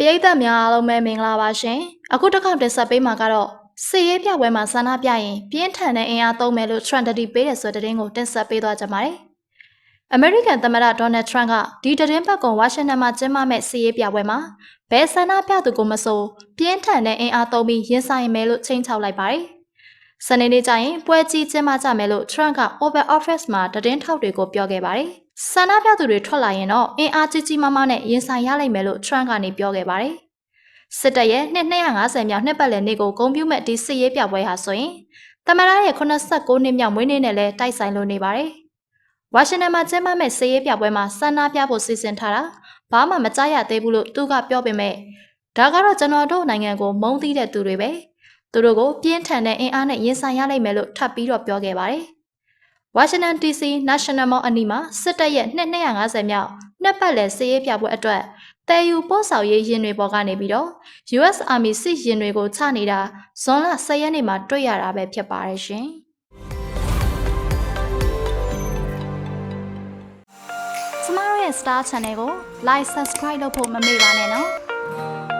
ပရိသတ်များအားလုံးပဲမင်္ဂလာပါရှင်အခုတစ်ခေါက်တင်ဆက်ပေးမှာကတော့စီရေးပြပွဲမှာဆန္ဒပြရင်ပြင်းထန်တဲ့အင်အားသုံးမယ်လို့ Trump တတိပေးတယ်ဆိုတဲ့သတင်းကိုတင်ဆက်ပေးသွားကြပါမယ်အမေရိကန်သမ္မတဒေါ်နယ်ထရန့်ကဒီသတင်းပတ်ကုံဝါရှင်တန်မှာကျင်းပမဲ့စီရေးပြပွဲမှာဘယ်ဆန္ဒပြသူကိုမဆိုပြင်းထန်တဲ့အင်အားသုံးပြီးရင်ဆိုင်မယ်လို့ချိန်ချောက်လိုက်ပါတယ် စနေနေ့ကျရင်ပွဲကြီးကျင်းပကြမယ်လို့ Trump က Oval Office မှာသတင်းထောက်တွေကိုပြောခဲ့ပါတယ်။ဆန္ဒပြသူတွေထွက်လာရင်တော့အင်အားကြီးကြီးမားမားနဲ့ရင်ဆိုင်ရလိမ့်မယ်လို့ Trump ကနေပြောခဲ့ပါတယ်။စစ်တပ်ရဲ့နှစ်250မြောက်နှစ်ပတ်လည်နေ့ကိုဂုဏ်ပြုမဲ့ဒီစစ်ရေးပြပွဲဟာဆိုရင်သမရရဲ့89နှစ်မြောက်မွေးနေ့နဲ့လည်းတိုက်ဆိုင်လို့နေပါတယ်။ဝါရှင်တန်မှာကျင်းပမဲ့စစ်ရေးပြပွဲမှာဆန္ဒပြဖို့စီစဉ်ထားတာဘာမှမကြားရသေးဘူးလို့သူကပြောပေမဲ့ဒါကတော့ကျွန်တော်တို့နိုင်ငံကိုမုန်းသိတဲ့သူတွေပဲ။ သူတို့ကိုပြင်းထန်တဲ့အင်အားနဲ့ရင်ဆိုင်ရလိမ့်မယ်လို့ထပ်ပြီးတော့ပြောခဲ့ပါတယ်။ Washington DC National Mall အနီးမှာစစ်တပ်ရဲ့နှစ်250မြောက်နှစ်ပတ်လည်စစ်ရေးပြပွဲအတွက်တည်ယူပို့ဆောင်ရေးရင်တွေပေါ်ကနေပြီးတော့ US Army စစ်ရင်တွေကိုချနေတာဇွန်လ10ရက်နေ့မှာတွေ့ရတာပဲဖြစ်ပါတယ်ရှင်။ကျမတို့ရဲ့ Star Channel ကို Like Subscribe လုပ်ဖို့မမေ့ပါနဲ့နော်။